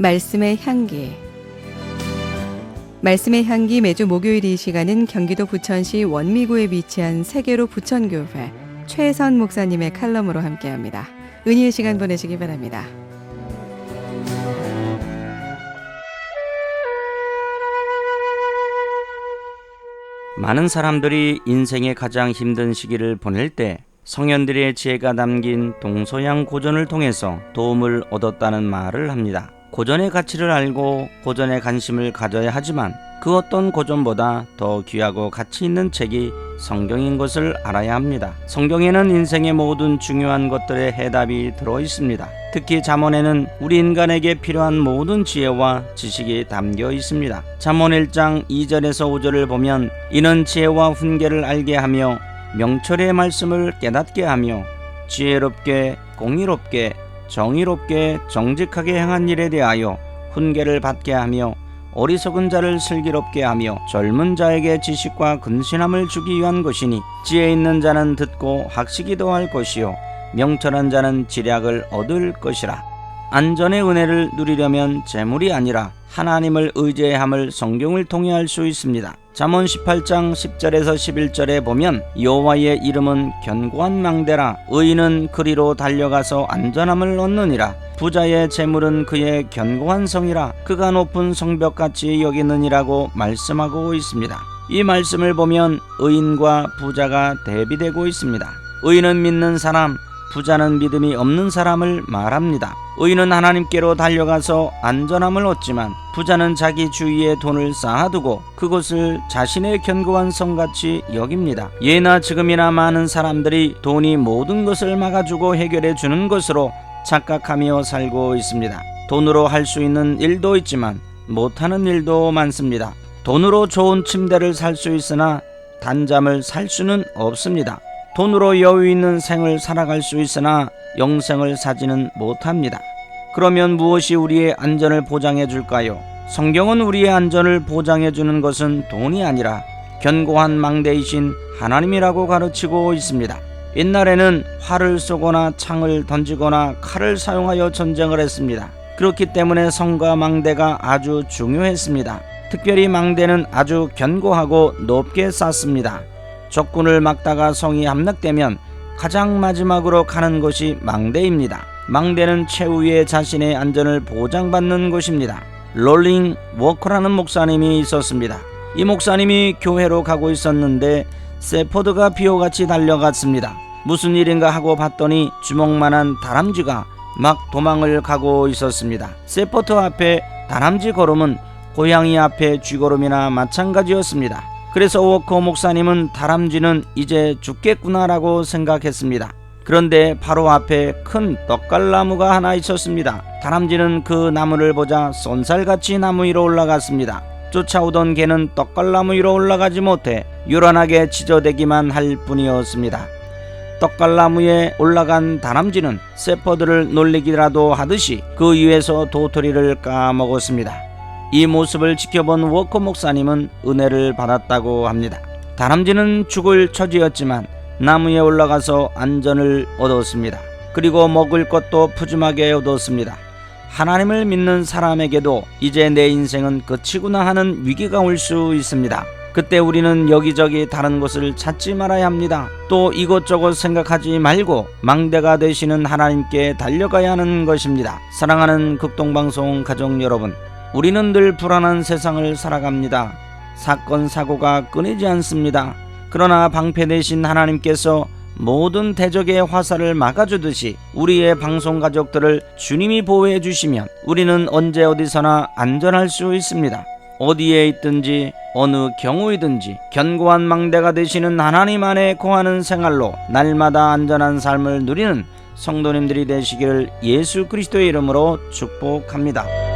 말씀의 향기 말씀의 향기 매주 목요일 이 시간은 경기도 부천시 원미구에 위치한 세계로 부천교회 최선 목사님의 칼럼으로 함께합니다. 은희의 시간 보내시기 바랍니다. 많은 사람들이 인생의 가장 힘든 시기를 보낼 때 성현들의 지혜가 담긴 동서양 고전을 통해서 도움을 얻었다는 말을 합니다. 고전의 가치를 알고 고전에 관심을 가져야 하지만 그 어떤 고전보다 더 귀하고 가치 있는 책이 성경인 것을 알아야 합니다. 성경에는 인생의 모든 중요한 것들의 해답이 들어 있습니다. 특히 잠언에는 우리 인간에게 필요한 모든 지혜와 지식이 담겨 있습니다. 잠언 1장 2절에서 5절을 보면 이는 지혜와 훈계를 알게 하며 명철의 말씀을 깨닫게 하며 지혜롭게 공의롭게 정의롭게 정직하게 행한 일에 대하여 훈계를 받게 하며 어리석은 자를 슬기롭게 하며 젊은 자에게 지식과 근신함을 주기 위한 것이니 지혜 있는 자는 듣고 학식이 더할 것이요 명철한 자는 지략을 얻을 것이라 안전의 은혜를 누리려면 재물이 아니라 하나님을 의지해야 함을 성경을 통해 알 수 있습니다. 잠언 18장 10절에서 11절에 보면 여호와의 이름은 견고한 망대라 의인은 그리로 달려가서 안전함을 얻느니라 부자의 재물은 그의 견고한 성이라 그가 높은 성벽같이 여기느니라고 말씀하고 있습니다. 이 말씀을 보면 의인과 부자가 대비되고 있습니다. 의인은 믿는 사람, 부자는 믿음이 없는 사람을 말합니다. 의인은 하나님께로 달려가서 안전함을 얻지만 부자는 자기 주위에 돈을 쌓아두고 그것을 자신의 견고한 성같이 여깁니다. 예나 지금이나 많은 사람들이 돈이 모든 것을 막아주고 해결해 주는 것으로 착각하며 살고 있습니다. 돈으로 할 수 있는 일도 있지만 못하는 일도 많습니다. 돈으로 좋은 침대를 살 수 있으나 단잠을 살 수는 없습니다. 돈으로 여유 있는 생을 살아갈 수 있으나 영생을 사지는 못합니다. 그러면 무엇이 우리의 안전을 보장해 줄까요? 성경은 우리의 안전을 보장해 주는 것은 돈이 아니라 견고한 망대이신 하나님이라고 가르치고 있습니다. 옛날에는 활을 쏘거나 창을 던지거나 칼을 사용하여 전쟁을 했습니다. 그렇기 때문에 성과 망대가 아주 중요했습니다. 특별히 망대는 아주 견고하고 높게 쌓습니다. 적군을 막다가 성이 함락되면 가장 마지막으로 가는 것이 망대입니다. 망대는 최후의 자신의 안전을 보장받는 곳입니다. 롤링 워커라는 목사님이 있었습니다. 이 목사님이 교회로 가고 있었는데 세포드가 비호같이 달려갔습니다. 무슨 일인가 하고 봤더니 주먹만한 다람쥐가 막 도망을 가고 있었습니다. 세포트 앞에 다람쥐 걸음은 고양이 앞에 쥐걸음이나 마찬가지였습니다. 그래서 워커 목사님은 다람쥐는 이제 죽겠구나라고 생각했습니다. 그런데 바로 앞에 큰 떡갈나무가 하나 있었습니다. 다람쥐는 그 나무를 보자 쏜살같이 나무 위로 올라갔습니다. 쫓아오던 개는 떡갈나무 위로 올라가지 못해 요란하게 지저대기만 할 뿐이었습니다. 떡갈나무에 올라간 다람쥐는 세퍼들을 놀리기라도 하듯이 그 위에서 도토리를 까먹었습니다. 이 모습을 지켜본 워커 목사님은 은혜를 받았다고 합니다. 다람쥐는 죽을 처지였지만 나무에 올라가서 안전을 얻었습니다. 그리고 먹을 것도 푸짐하게 얻었습니다. 하나님을 믿는 사람에게도 이제 내 인생은 끝이구나 하는 위기가 올 수 있습니다. 그때 우리는 여기저기 다른 곳을 찾지 말아야 합니다. 또 이것저것 생각하지 말고 망대가 되시는 하나님께 달려가야 하는 것입니다. 사랑하는 극동방송 가족 여러분, 우리는 늘 불안한 세상을 살아갑니다. 사건, 사고가 끊이지 않습니다. 그러나 방패 되신 하나님께서 모든 대적의 화살을 막아주듯이 우리의 방송 가족들을 주님이 보호해 주시면 우리는 언제 어디서나 안전할 수 있습니다. 어디에 있든지 어느 경우이든지 견고한 망대가 되시는 하나님 안에 거하는 생활로 날마다 안전한 삶을 누리는 성도님들이 되시기를 예수 그리스도의 이름으로 축복합니다.